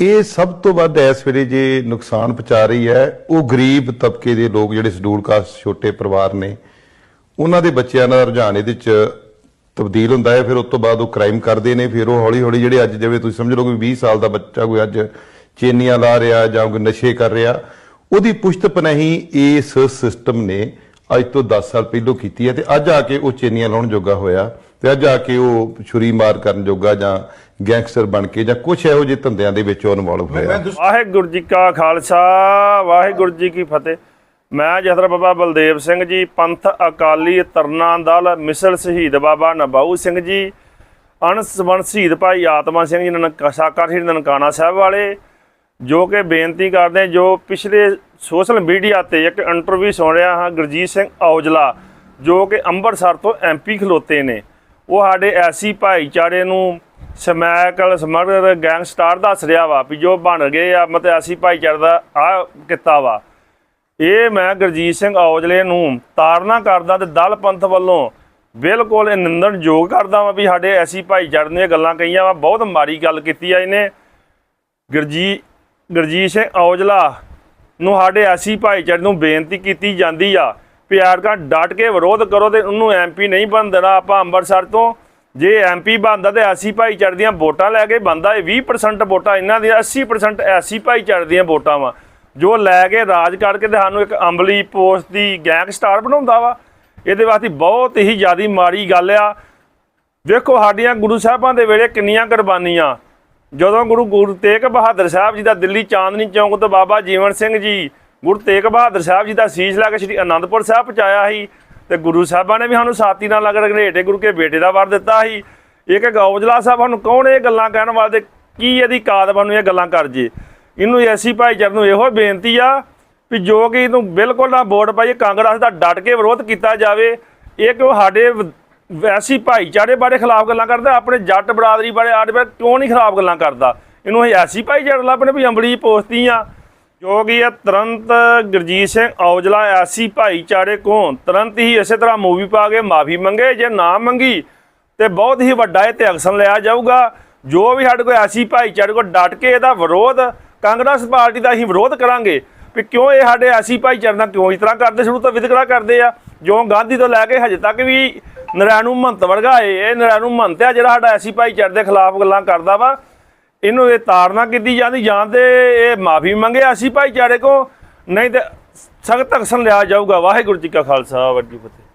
ਇਹ ਸਭ ਤੋਂ ਵੱਧ ਇਸ ਵੇਲੇ ਜੇ ਨੁਕਸਾਨ ਪਹੁੰਚਾ ਰਹੀ ਹੈ, ਉਹ ਗਰੀਬ ਤਬਕੇ ਦੇ ਲੋਕ ਜਿਹੜੇ ਸ਼ਡਿਊਲ ਕਾਸਟ ਛੋਟੇ ਪਰਿਵਾਰ ਨੇ, ਉਹਨਾਂ ਦੇ ਬੱਚਿਆਂ ਦਾ ਰੁਝਾਨ ਇਹਦੇ ਚ ਤਬਦੀਲ ਹੁੰਦਾ ਹੈ, ਫਿਰ ਉਸ ਤੋਂ ਬਾਅਦ ਉਹ ਕ੍ਰਾਈਮ ਕਰਦੇ ਨੇ, ਫਿਰ ਉਹ ਹੌਲੀ ਹੌਲੀ ਜਿਹੜੇ ਅੱਜ ਜਿਵੇਂ ਤੁਸੀਂ ਸਮਝ ਲਓ ਕਿ 20 ਸਾਲ ਦਾ ਬੱਚਾ ਕੋਈ ਅੱਜ ਚੇਨੀਆਂ ਲਾ ਰਿਹਾ ਜਾਂ ਕੋਈ ਨਸ਼ੇ ਕਰ ਰਿਹਾ, ਉਹਦੀ ਪੁਸ਼ਤ ਪਨਾਹੀ ਇਸ ਸਿਸਟਮ ਨੇ ਅੱਜ ਤੋਂ 10 ਸਾਲ ਪਹਿਲਾਂ ਕੀਤੀ ਹੈ ਤੇ ਅੱਜ ਆ ਕੇ ਉਹ ਚੇਨੀਆਂ ਲਾਉਣ ਜੋਗਾ ਹੋਇਆ। ਤੇ ਅੱਜ ਆ ਕੇ ਉਹ ਛੁਰੀ ਮਾਰ ਕਰਨ ਜੋਗਾ ਜਾਂ ਗੈਂਗਸਟਰ ਬਣ ਕੇ ਜਾਂ ਕੁਝ ਇਹੋ ਜਿਹੇ ਧੰਦਿਆਂ ਦੇ ਵਿੱਚ ਉਹ ਇਨਵੋਲਵ ਹੋਇਆ। ਵਾਹਿਗੁਰੂ ਜੀ ਕਾ ਖਾਲਸਾ ਵਾਹਿਗੁਰੂ ਜੀ ਕੀ ਫਤਿਹ। ਮੈਂ ਜਥਰ ਬਾਬਾ ਬਲਦੇਵ ਸਿੰਘ ਜੀ ਪੰਥ ਅਕਾਲੀ ਤਰਨਾ ਦਲ ਮਿਸਲ ਸ਼ਹੀਦ ਬਾਬਾ ਨਬਾਊ ਸਿੰਘ ਜੀ ਅਣਸਬਨ ਸ਼ਹੀਦ ਭਾਈ ਆਤਮਾ ਸਿੰਘ ਜੀ ਨਨਕ ਸਾਕਾ ਸ਼ਹੀਦ ਨਨਕਾਣਾ ਸਾਹਿਬ ਵਾਲੇ ਜੋ ਕਿ ਬੇਨਤੀ ਕਰਦੇ ਜੋ ਪਿਛਲੇ ਸੋਸ਼ਲ ਮੀਡੀਆ ਤੇ ਇੱਕ ਇੰਟਰਵਿਊ ਸੁਣ ਰਿਹਾ ਹਾਂ ਗੁਰਜੀਤ ਸਿੰਘ ਔਜਲਾ ਜੋ ਕਿ ਅੰਮ੍ਰਿਤਸਰ ਤੋਂ ਐਮਪੀ ਖਲੋਤੇ ਨੇ। ਉਹ ਸਾਡੇ ਐਸੀ ਭਾਈਚਾਰੇ ਨੂੰ ਸਮੈਕਲ ਸਮਗਰ ਗੈਂਗਸਟਰ ਦੱਸ ਰਿਹਾ ਵਾ ਵੀ ਜੋ ਬਣ ਗਏ ਆ, ਮਤਲਬ ਐਸੀ ਭਾਈਚਾਰੇ ਦਾ ਆ ਕਿੱਤਾ ਵਾ। ਇਹ ਮੈਂ ਗੁਰਜੀਤ ਸਿੰਘ ਔਜਲੇ ਨੂੰ ਤਾਰਨਾ ਕਰਦਾ ਤੇ ਦਲ ਪੰਥ ਵੱਲੋਂ ਬਿਲਕੁਲ ਇਹ ਨਿੰਦਣਯੋਗ ਕਰਦਾ ਵਾਂ ਵੀ ਸਾਡੇ ਐਸੀ ਭਾਈਚਾਰੇ ਨੇ ਗੱਲਾਂ ਕਹੀਆਂ ਵਾ। ਬਹੁਤ ਮਾੜੀ ਗੱਲ ਕੀਤੀ ਆ ਇਹਨੇ। ਗੁਰਜੀਤ ਗੁਰਜੀਤ ਸਿੰਘ ਔਜਲਾ ਨੂੰ ਸਾਡੇ ਐਸੀ ਭਾਈਚਾਰੇ ਨੂੰ ਬੇਨਤੀ ਕੀਤੀ ਜਾਂਦੀ ਆ ਵੀ ਐਰਕਾ ਡਟ ਕੇ ਵਿਰੋਧ ਕਰੋ ਤੇ ਉਹਨੂੰ ਐਮਪੀ ਨਹੀਂ ਬਣ ਦੇਣਾ। ਆਪਾਂ ਅੰਮ੍ਰਿਤਸਰ ਤੋਂ ਜੇ ਐਮਪੀ ਬਣਦਾ ਤੇ ਐਸੀ ਭਾਈਚਾਰੇ ਦੀਆਂ ਵੋਟਾਂ ਲੈ ਕੇ ਬੰਦਾ ਇਹ 20% ਵੋਟਾਂ ਇਹਨਾਂ ਦੀਆਂ 80% ਐਸੀ ਭਾਈਚਾਰੇ ਦੀਆਂ ਵੋਟਾਂ ਵਾ। ਜੋ ਲੈ ਕੇ ਰਾਜ ਕਰਕੇ ਤੇ ਸਾਨੂੰ ਇੱਕ ਅੰਬਲੀ ਪੋਸਟ ਦੀ ਗੈਂਗਸਟਰ ਬਣਾਉਂਦਾ ਵਾ। ਇਹਦੇ ਵਾਸਤੇ ਬਹੁਤ ਹੀ ਜ਼ਿਆਦੀ ਮਾੜੀ ਗੱਲ ਆ। ਵੇਖੋ ਸਾਡੀਆਂ ਗੁਰੂ ਸਾਹਿਬਾਂ ਦੇ ਵੇਲੇ ਕਿੰਨੀਆਂ ਕੁਰਬਾਨੀਆਂ। ਜਦੋਂ ਗੁਰੂ ਗੁਰੂ ਤੇਗ ਬਹਾਦਰ ਸਾਹਿਬ ਜੀ ਦਾ ਦਿੱਲੀ ਚਾਂਦਨੀ ਚੌਂਕ ਤੋਂ ਬਾਬਾ ਜੀਵਨ ਸਿੰਘ ਜੀ ਗੁਰੂ ਤੇਗ ਬਹਾਦਰ ਸਾਹਿਬ ਜੀ ਦਾ ਸੀਸ ਲੈ ਕੇ ਸ੍ਰੀ ਅਨੰਦਪੁਰ ਸਾਹਿਬ ਪਹੁੰਚਾਇਆ ਸੀ ਤੇ ਗੁਰੂ ਸਾਹਿਬਾਂ ਨੇ ਵੀ ਸਾਨੂੰ ਸਾਥੀ ਨਾਲ ਲਗੜ ਘਨੇਟੇ ਗੁਰੂ ਕੇ ਬੇਟੇ ਦਾ ਵਰ ਦਿੱਤਾ ਸੀ। ਇਹ ਕਿ ਗੌਜਲਾ ਸਾਹਿਬ, ਸਾਨੂੰ ਕੌਣ ਇਹ ਗੱਲਾਂ ਕਹਿਣ ਵਾਸਤੇ ਕੀ ਇਹਦੀ ਕਾਦ ਨੂੰ ਇਹ ਗੱਲਾਂ ਕਰ ਜੇ। ਇਹਨੂੰ ਐਸੀ ਭਾਈਚਾਰੇ ਨੂੰ ਇਹੋ ਬੇਨਤੀ ਆ ਵੀ ਜੋ ਕਿ ਇਹਨੂੰ ਬਿਲਕੁਲ ਨਾ ਵੋਟ ਪਾਈਏ, ਕਾਂਗਰਸ ਦਾ ਡਟ ਕੇ ਵਿਰੋਧ ਕੀਤਾ ਜਾਵੇ। ਇਹ ਕਿਉਂ ਸਾਡੇ ਵ- ਵੈਸੀ ਭਾਈਚਾਰੇ ਬਾਰੇ ਖਿਲਾਫ ਗੱਲਾਂ ਕਰਦਾ, ਆਪਣੇ ਜੱਟ ਬਰਾਦਰੀ ਬਾਰੇ ਆਡੇ ਬਾਰੇ ਕਿਉਂ ਨਹੀਂ ਖਿਲਾਫ ਗੱਲਾਂ ਕਰਦਾ? ਇਹਨੂੰ ਅਸੀਂ ਐਸੀ ਭਾਈਚਾਰੇ ਲੱਭਣੇ ਵੀ ਅੰਬਲੀ ਪੋਸਤੀ ਆ। ਜੋ ਕਿ ਇਹ ਤੁਰੰਤ ਗੁਰਜੀਤ ਸਿੰਘ ਔਜਲਾ ਐਸੀ ਭਾਈਚਾਰੇ ਕੋਲ ਤੁਰੰਤ ਹੀ ਇਸੇ ਤਰ੍ਹਾਂ ਮੂਵੀ ਪਾ ਕੇ ਮਾਫੀ ਮੰਗੇ, ਜੇ ਨਾ ਮੰਗੀ ਤੇ ਬਹੁਤ ਹੀ ਵੱਡਾ ਇਹ ਤੇ ਐਕਸ਼ਨ ਲਿਆ ਜਾਊਗਾ। ਜੋ ਵੀ ਸਾਡੇ ਕੋਲ ਐਸੀ ਭਾਈਚਾਰੇ ਕੋਲ ਡਟ ਕੇ ਇਹਦਾ ਵਿਰੋਧ, ਕਾਂਗਰਸ ਪਾਰਟੀ ਦਾ ਹੀ ਵਿਰੋਧ ਕਰਾਂਗੇ, ਵੀ ਕਿਉਂ ਇਹ ਸਾਡੇ ਐਸੀ ਭਾਈਚਾਰੇ ਨਾਲ ਕਿਉਂ ਇਸ ਤਰ੍ਹਾਂ ਕਰਦੇ, ਸ਼ੁਰੂ ਤੋਂ ਵਿਤਕਰਾ ਕਰਦੇ ਆ। ਜੋ ਗਾਂਧੀ ਤੋਂ ਲੈ ਕੇ ਹਜੇ ਤੱਕ ਵੀ ਨਰੈਣੂ ਮਹੰਤ ਵਰਗਾ ਏ ਇਹ ਨਰੈਣੂ ਮਹੰਤ ਆ ਜਿਹੜਾ ਸਾਡਾ ਐਸੀ ਭਾਈਚਾਰੇ ਦੇ ਖਿਲਾਫ ਗੱਲਾਂ ਕਰਦਾ ਵਾ। ਇਹਨੂੰ ਇਹ ਤਾੜਨਾ ਕੀਤੀ ਜਾਂਦੀ, ਜਾਂ ਤੇ ਇਹ ਮਾਫੀ ਮੰਗੇ ਅਸੀਂ ਭਾਈਚਾਰੇ ਕੋ ਨਹੀਂ ਤੇ ਸਖਤ ਐਕਸ਼ਨ ਲਿਆ ਜਾਊਗਾ। ਵਾਹਿਗੁਰੂ ਜੀ ਕਾ ਖਾਲਸਾ, ਵਾਹਿਗੁਰੂ ਜੀ ਫਤਿਹ।